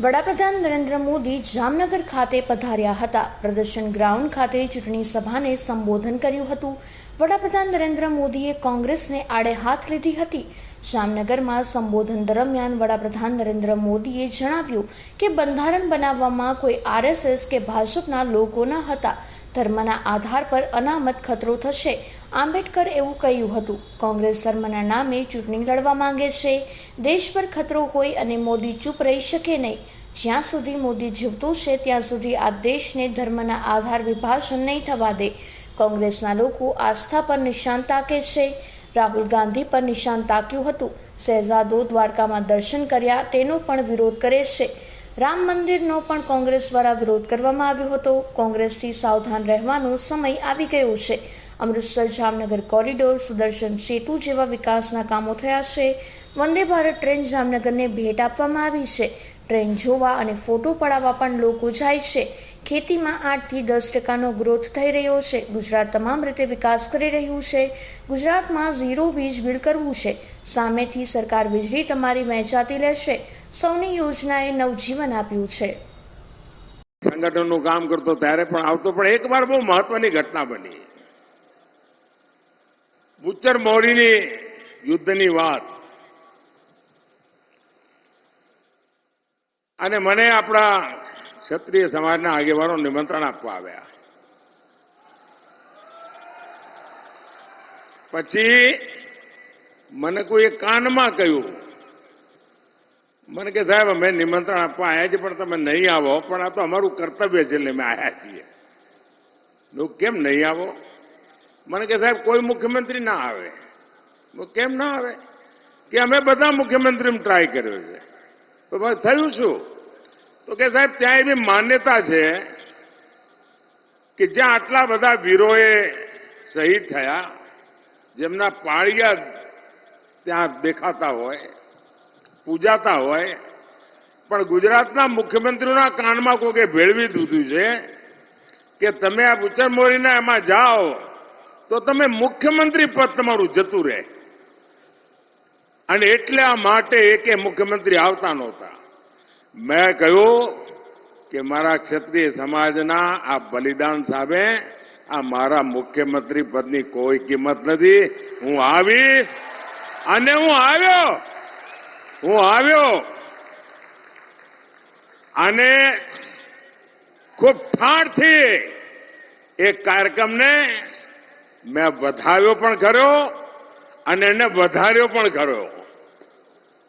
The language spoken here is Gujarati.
વડાપ્રધાન નરેન્દ્ર મોદી જામનગર ખાતે પધાર્યા હતા. પ્રદર્શન ગ્રાઉન્ડ ખાતે ચૂંટણી સભાને સંબોધન કર્યું હતું. વડાપ્રધાન નરેન્દ્ર મોદીએ કોંગ્રેસને આડે હાથ લીધી હતી. જામનગરમાં સંબોધન દરમિયાન વડાપ્રધાન નરેન્દ્ર મોદીએ જણાવ્યું કે બંધારણ બનાવવામાં કોઈ આરએસએસ કે ભાજપના લોકો ન હતા. ધર્મના આધાર પર અનામત ખતરો થશે. આંબેડકર એવું કહ્યું હતું, કોંગ્રેસ ધર્મના નામે ચૂંટણી લડવા માંગે છે. દેશ પર ખતરો હોય અને મોદી ચૂપ રહી શકે નહીં. જ્યાં સુધી મોદી જીવતો છે, ત્યાં સુધી આ દેશને ધર્મના આધાર વિભાજન નહીં થવા દે. કોંગ્રેસના લોકો આસ્થા પર નિશાન તાકે છે. રાહુલ ગાંધી પર નિશાન તાક્યું હતું. શહેજાદો દ્વારકામાં દર્શન કર્યા, તેનો પણ વિરોધ કરે છે. રામ મંદિરનો પણ કોંગ્રેસ દ્વારા વિરોધ કરવામાં આવ્યો હતો. કોંગ્રેસથી સાવધાન રહેવાનો સમય આવી ગયો છે. અમૃતસર જામનગર કોરિડોર સુદર્શન સેતુ જેવા વિકાસના કામો થયા છે. વંદે ભારત ટ્રેન જામનગરને ભેટ આપવામાં આવી છે. ટ્રેન જોવા અને ફોટો પડાવવા પણ લોકો જાય છે. ખેતીમાં આઠથી દસ ટકાનો ગ્રોથ થઈ રહ્યો છે. ગુજરાત તમામ રીતે વિકાસ કરી રહ્યું છે. ગુજરાતમાં ઝીરો વીજ બિલ કરવું છે. સામેથી સરકાર વીજળી તમારી વહેંચાતી લેશે. સૌની યોજનાએ નવજીવન આપ્યું છે. સંગઠનનું કામ કરતો ત્યારે પણ આવતો પણ એક વાર બહુ મહત્વની ઘટના બની. બુચ્ચર મોરીની યુદ્ધની વાત. અને મને આપણા ક્ષત્રિય સમાજના આગેવાનો નિમંત્રણ આપવા આવ્યા. પછી મને કોઈ કાનમાં કહ્યું, મને કે સાહેબ, અમે નિમંત્રણ આપવા આવ્યા છીએ, પણ તમે નહીં આવો, પણ આ તો અમારું કર્તવ્ય છે, એટલે અમે આવ્યા છીએ. કેમ નહીં આવો? મને કે, સાહેબ, કોઈ મુખ્યમંત્રી ના આવે. કેમ ના આવે? કે અમે બધા મુખ્યમંત્રી ટ્રાય કર્યો છે. તો થયું શું? તો કે સાહેબ, ત્યાં એવી માન્યતા છે કે જ્યાં આટલા બધા વીરોએ શહીદ થયા, જેમના પાળિયા ત્યાં દેખાતા હોય, પૂજાતા હોય, પણ ગુજરાતના મુખ્યમંત્રીઓના કાનમાં કોકે ભેળવી દીધું છે કે તમે આ બુચર મોરીના એમાં જાઓ, તો તમે મુખ્યમંત્રી પદ તમારું જતું રહે. અને એટલા માટે એકે મુખ્યમંત્રી આવતા નહોતા. મેં કહ્યું કે મારા ક્ષત્રિય સમાજના આ બલિદાન સામે આ મારા મુખ્યમંત્રી પદની કોઈ કિંમત નથી. હું આવીશ અને હું આવ્યો. હું આવ્યો. અને ખૂબ ઠાણથી એ કાર્યક્રમને મેં વધાવ્યો પણ ખરો અને એને વધાર્યો પણ ખરો.